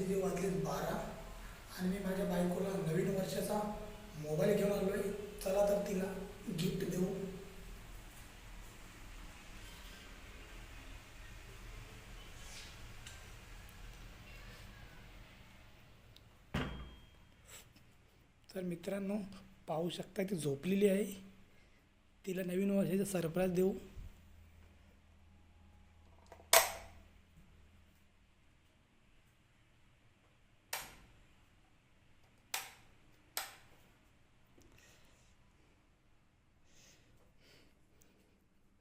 दिले वाजलेत बारा. आणि मी माझ्या बायकोला नवीन वर्षाचा मोबाईल घेऊन आलो आहे चला तर तिला गिफ्ट देऊ. तर मित्रांनो पाहू शकता ती झोपलेली आहे. तिला नवीन वर्षाचा सरप्राईज देऊ.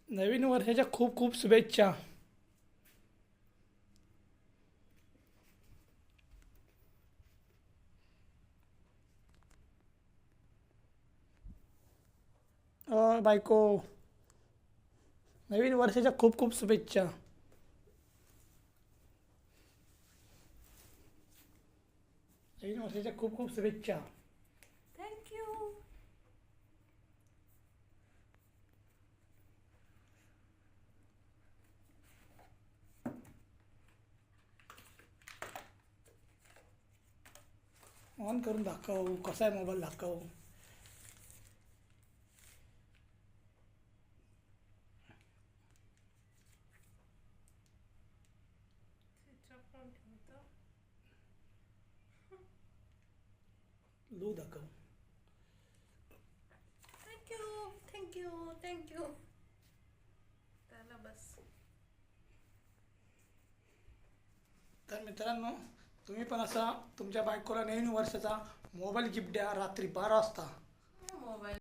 नवीन वर्षाच्या खूप खूप शुभेच्छा. बायको. नवीन वर्षाच्या खूप खूप शुभेच्छा. नवीन वर्षाच्या खूप खूप शुभेच्छा. ऑन करून दाखव कसा आहे मोबाईल दाखव. लो दाखव. थँक्यू थँक्यू थँक्यू त्याला बस. तर मित्रांनो तुम्ही पण असा तुमच्या बायकोला नवीन वर्षाचा मोबाईल गिफ्ट द्या रात्री बारा वाजता. मोबाईल.